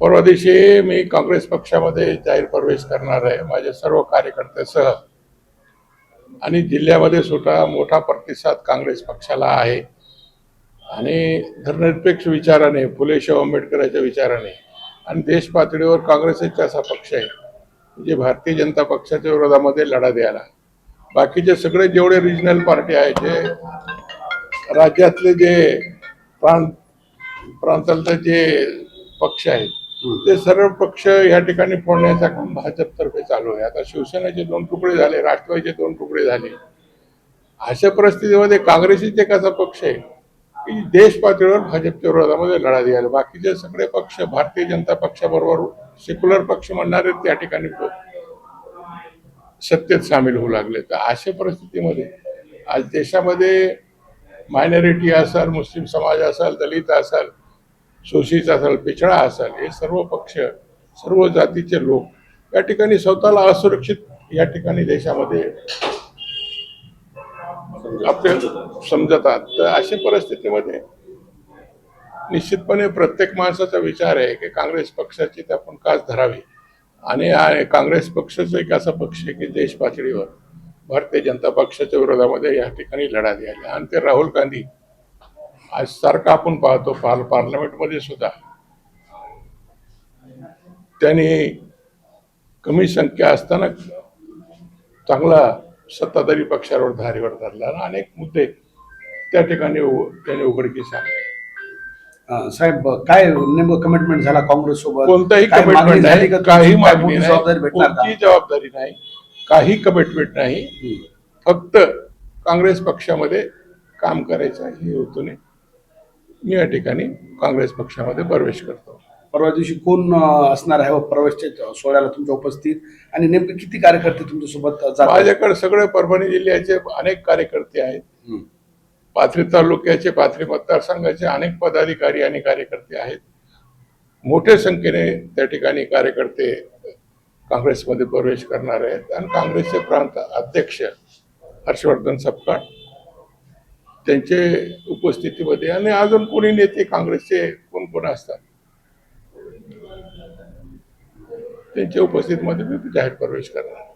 परवा दिवशी मी काँग्रेस पक्षामध्ये जाहीर प्रवेश करणार आहे माझे सर्व कार्यकर्त्यासह आणि जिल्ह्यामध्ये सुद्धा मोठा प्रतिसाद काँग्रेस पक्षाला आहे. आणि धर्मनिरपेक्ष विचाराने फुले शाहू आंबेडकरांच्या विचाराने आणि देश पातळीवर काँग्रेस एक असा पक्ष आहे जे भारतीय जनता पक्षाच्या विरोधामध्ये लढा द्यायला. बाकीचे सगळे जेवढे रिजनल पार्टी आहे जे राज्यातले जे प्रांत प्रांतातले जे पक्ष आहेत. ते सर्व पक्ष या ठिकाणी फोडण्याचा काम भाजपतर्फे चालू आहे. आता शिवसेनेचे दोन तुकडे झाले राष्ट्रवादीचे दोन तुकडे झाले. अशा परिस्थितीमध्ये काँग्रेसच एक असा पक्ष आहे की देश पातळीवर भाजपच्या विरोधामध्ये लढा द्यायला. बाकीचे सगळे पक्ष भारतीय जनता पक्षाबरोबर सेक्युलर पक्ष म्हणणारे त्या ठिकाणी सत्तेत सामील होऊ लागले. तर अशा परिस्थितीमध्ये आज देशामध्ये मायनॉरिटी असेल मुस्लिम समाज असेल दलित असेल शोषित असेल पिछडा असेल हे सर्व पक्ष सर्व जातीचे लोक या ठिकाणी स्वतःला असुरक्षित या ठिकाणी देशामध्ये आपले समजतात. तर अशा परिस्थितीमध्ये निश्चितपणे प्रत्येक माणसाचा विचार आहे की काँग्रेस पक्षाची ते आपण कास धरावी. आणि काँग्रेस पक्षच एक असा पक्ष आहे की देश पातळीवर भारतीय जनता पक्षाच्या विरोधामध्ये या ठिकाणी लढा द्यायला. आणि ते राहुल गांधी आज सारखं आपण पाहतो पार पार्लमेंटमध्ये सुद्धा. त्यांनी कमी संख्या असताना चांगला सत्ताधारी पक्षावर धारीवर धरला आणि अनेक मुद्दे त्या ठिकाणी त्यांनी उघडकीस आणले. अं, साहेब काय नेमकं कमिटमेंट झाला काँग्रेस सोबत कोणताही कमिटमेंट नाही काही मागणी? कोणतीही जबाबदारी नाही काही कमिटमेंट नाही. फक्त काँग्रेस पक्षामध्ये काम करायचं हे हेतूने मी या ठिकाणी काँग्रेस पक्षामध्ये प्रवेश करतो. परवा दिवशी कोण असणार आहे व प्रवेशच्या सोहळ्याला तुमच्या उपस्थित? आणि नेमके किती कार्यकर्ते तुमच्यासोबत माझ्याकडे सगळे परभणी जिल्ह्याचे अनेक कार्यकर्ते आहेत. पाथरी तालुक्याचे पाथरी मतदारसंघाचे अनेक पदाधिकारी आणि कार्यकर्ते आहेत. मोठ्या संख्येने त्या ठिकाणी कार्यकर्ते काँग्रेसमध्ये प्रवेश करणार आहेत. आणि काँग्रेसचे प्रांत अध्यक्ष हर्षवर्धन सपकाळ त्यांचे उपस्थितीमध्ये आणि अजून कोणी नेते काँग्रेसचे कोण कोण असतात? त्यांच्या उपस्थितीमध्ये मी जाहीर प्रवेश करणार.